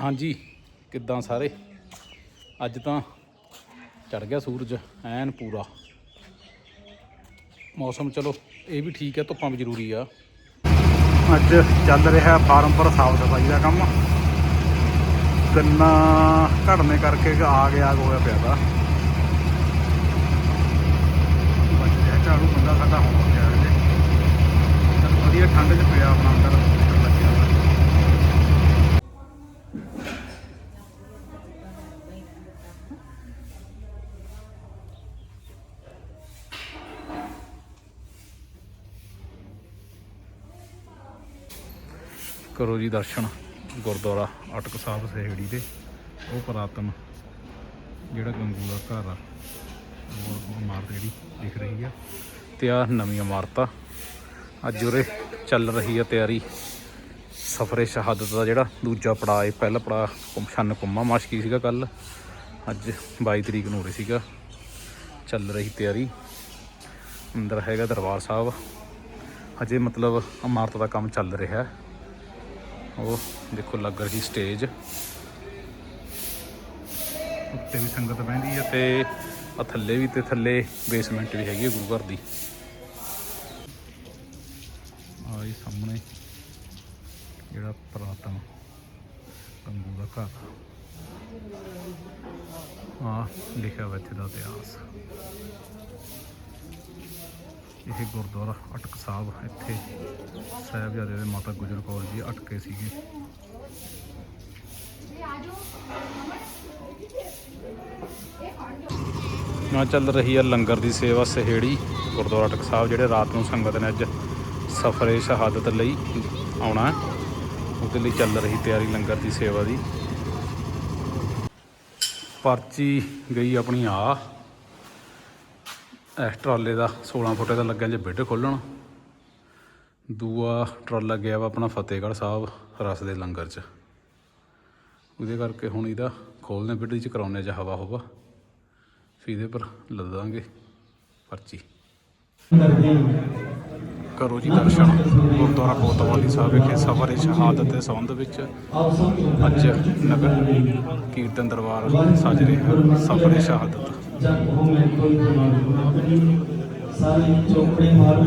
ਹਾਂਜੀ, ਕਿੱਦਾਂ ਸਾਰੇ? ਅੱਜ ਤਾਂ ਚੜ ਗਿਆ ਸੂਰਜ, ਐਨ ਪੂਰਾ। ਮੌਸਮ ਚਲੋ, ਇਹ ਵੀ ਠੀਕ ਹੈ, ਧੁੱਪਾਂ ਵੀ ਜ਼ਰੂਰੀ ਆ। ਅੱਜ ਚੱਲ ਰਿਹਾ ਫਾਰਮ ਪਰ ਸਾਫ਼ ਸਫ਼ਾਈ ਦਾ ਕੰਮ। ਗੰਨਾ ਘੜਨੇ ਕਰਕੇ ਆ ਗਿਆ ਹੋਇਆ ਪਿਆ ਦਾ ਬਚ ਰਿਹਾ ਝਾੜੂ ਬੰਦਾ ਸਾਡਾ ਹੋ ਗਿਆ ਵਧੀਆ ਠੰਡ 'ਚ ਪਿਆ ਆਪਣਾ ਅੰਦਰ। ਕਰੋ ਜੀ ਦਰਸ਼ਨ, ਗੁਰਦੁਆਰਾ ਅਟਕ ਸਾਹਿਬ ਸਹਿੜੀ ਦੇ, ਉਹ ਪੁਰਾਤਨ ਜਿਹੜਾ ਗੰਗੂ ਦਾ ਘਰ ਆ, ਉਹ ਇਮਾਰਤ ਜਿਹੜੀ ਦਿਖ ਰਹੀ ਆ, ਤੇ ਆ ਨਵੀਂ ਇਮਾਰਤ ਆ। ਅੱਜ ਉਰੇ ਚੱਲ ਰਹੀ ਆ ਤਿਆਰੀ ਸਫਰੇ ਸ਼ਹਾਦਤ ਦਾ ਜਿਹੜਾ ਦੂਜਾ ਪੜਾਅ ਹੈ ਪਹਿਲਾ ਪੜਾਅ ਕੁਮਸ਼ਨ ਕੁੰਮਾ ਮਾਸ਼ਕੀ ਸੀਗਾ ਕੱਲ ਅੱਜ 22 ਤਰੀਕ ਨੂੰ ਉਰੇ ਸੀਗਾ। ਚੱਲ ਰਹੀ ਤਿਆਰੀ, ਅੰਦਰ ਹੈਗਾ ਦਰਬਾਰ ਸਾਹਿਬ। ਹਜੇ ਮਤਲਬ ਇਮਾਰਤ ਦਾ ਕੰਮ ਚੱਲ ਰਿਹਾ। ਹੈ ਉਹ ਦੇਖੋ ਲੱਗ ਰਹੀ ਸਟੇਜ। ਉੱਤੇ ਵੀ ਸੰਗਤ ਬਹਿੰਦੀ ਹੈ ਤੇ ਆ ਥੱਲੇ ਵੀ ਤੇ ਥੱਲੇ ਬੇਸਮੈਂਟ ਵੀ ਹੈਗੀ ਹੈ ਗੁਰੂ ਘਰ ਦੀ। ਆ ਇਹ ਸਾਹਮਣੇ ਜਿਹੜਾ ਪੁਰਾਤਨ ਕੰਗੂ ਦਾ ਘਰ। ਆ ਲਿਖਿਆ ਹੋਇਆ ਇੱਥੇ ਦਾ ਇਤਿਹਾਸ। ਇਹ ਗੁਰਦੁਆਰਾ ਅਟਕ ਸਾਹਿਬ, ਇੱਥੇ ਸਾਹਿਬਜ਼ਾਦੇ ਦੇ ਮਾਤਾ ਗੁਜਰ ਕੌਰ ਜੀ ਅਟਕੇ ਸੀਗੇ। ਨਾ ਚੱਲ ਰਹੀ ਹੈ ਲੰਗਰ ਦੀ ਸੇਵਾ ਸਹੇੜੀ, ਗੁਰਦੁਆਰਾ ਅਟਕ ਸਾਹਿਬ, ਜਿਹੜੇ ਰਾਤ ਨੂੰ ਸੰਗਤ ਨੇ ਅੱਜ ਸਫਰੇ ਸ਼ਹਾਦਤ ਲਈ ਆਉਣਾ ਉਹਦੇ ਲਈ ਚੱਲ ਰਹੀ ਤਿਆਰੀ ਲੰਗਰ ਦੀ ਸੇਵਾ ਦੀ। ਪਰਚੀ ਗਈ ਆਪਣੀ ਆ। ਇਸ ਟਰਾਲੇ ਦਾ 16 ਫੁੱਟ ਦਾ ਲੱਗਿਆ ਜੇ ਬਿੱਡ ਖੋਲਣ। ਦੂਆ ਟਰਾਲਾ ਗਿਆ ਵਾ ਆਪਣਾ ਫਤਿਹਗੜ੍ਹ ਸਾਹਿਬ, ਰਸ ਦੇ ਲੰਗਰ 'ਚ। ਉਹਦੇ ਕਰਕੇ ਹੁਣ ਇਹਦਾ ਖੋਲਨੇ ਬਿੱਡ 'ਚ ਕਰਾਉਨੇ 'ਚ ਹਵਾ ਹੋਵਾ। ਫਿਰ ਇਹਦੇ ਪਰ ਲੱਦਾਂਗੇ ਪਰਚੀ। ਕਰੋ ਜੀ ਦਰਸ਼ਨ ਗੁਰਦੁਆਰਾ ਕੋਤਵਾਲੀ ਸਾਹਿਬ ਵਿਖੇ ਸਫਰ ਸ਼ਹਾਦਤ ਦੇ ਸੰਬੰਧ ਵਿੱਚ ਅੱਜ ਨਗਰ ਕੀਰਤਨ ਦਰਬਾਰ ਸੱਜ ਰਿਹਾ ਸਫਰ ਸ਼ਹਾਦਤ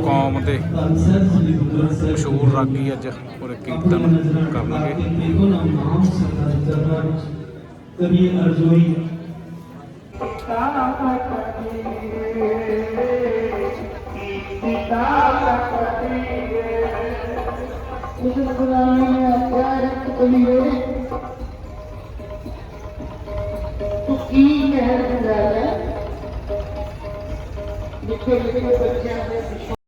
ਕੌਮ ਦੇ ਮਸ਼ਹੂਰ ਰਾਗੀ ਅੱਜ ਪੂਰੇ ਕੀਰਤਨ ਕਰਨਗੇ। ਕਰੀਏ ਅਰਜ਼ੋਈ ਇਸ ਕੁਰਾਨ ਨੇ ਆਖਿਆ ਰੱਖ ਕਲੀਏ ਤੂੰ ਕੀ ਕਹਿ ਰਿਹਾ ਹੈ? ਨਿੱਕੇ ਨਿੱਕੇ ਬੱਚਿਆਂ ਦੇ ਪਿੱਛੇ